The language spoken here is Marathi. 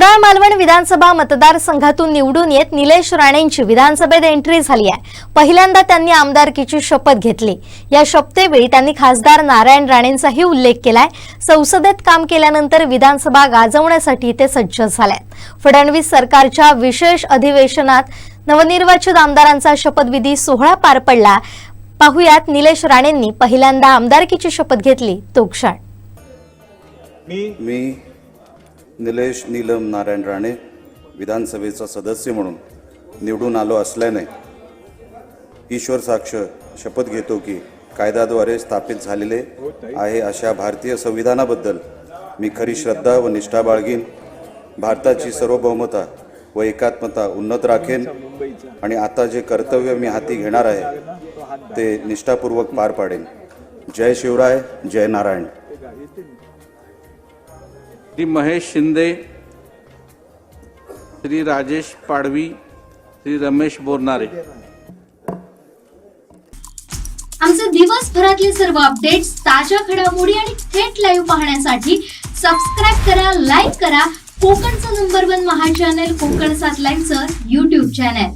कुडाळ मालवण विधानसभा मतदारसंघातून निवडून येत निलेश राणेंची विधानसभेत एंट्री झाली आहे. पहिल्यांदा त्यांनी आमदारकीची शपथ घेतली. या शपथेवेळी त्यांनी खासदार नारायण राणेंचाही उल्लेख केलाय. संसदेत काम केल्यानंतर विधानसभा गाजवण्यासाठी ते सज्ज झालेत. फडणवीस सरकारच्या विशेष अधिवेशनात नवनिर्वाचित आमदारांचा शपथविधी सोहळा पार पडला. पाहुयात निलेश राणेंनी पहिल्यांदा आमदारकीची शपथ घेतली. तो क्षण. मी मी निलेश नीलम नारायण राणे विधानसभेचा सदस्य म्हणून निवडून आलो असल्याने ईश्वर साक्ष शपथ घेतो की कायद्याद्वारे स्थापित झालेले आहे अशा भारतीय संविधानाबद्दल मी खरी श्रद्धा व निष्ठा बाळगीन. भारताची सार्वभौमता व एकात्मता उन्नत राखेन. आणि आता जे कर्तव्य मी हाती घेणार आहे ते निष्ठापूर्वक पार पाडेन. जय शिवराय जय नारायण. श्री महेश शिंदे श्री राजेश पाडवी श्री रमेश बोरनारे. आमचे दिवसभरातले सर्व अपडेट्स ताज्या घडामोडी आणि थेट लाईव्ह पाहण्यासाठी सबस्क्राईब करा लाईक करा. कोकणचं नंबर वन महा चॅनल कोकण सात लाईव्हचं युट्यूब चॅनल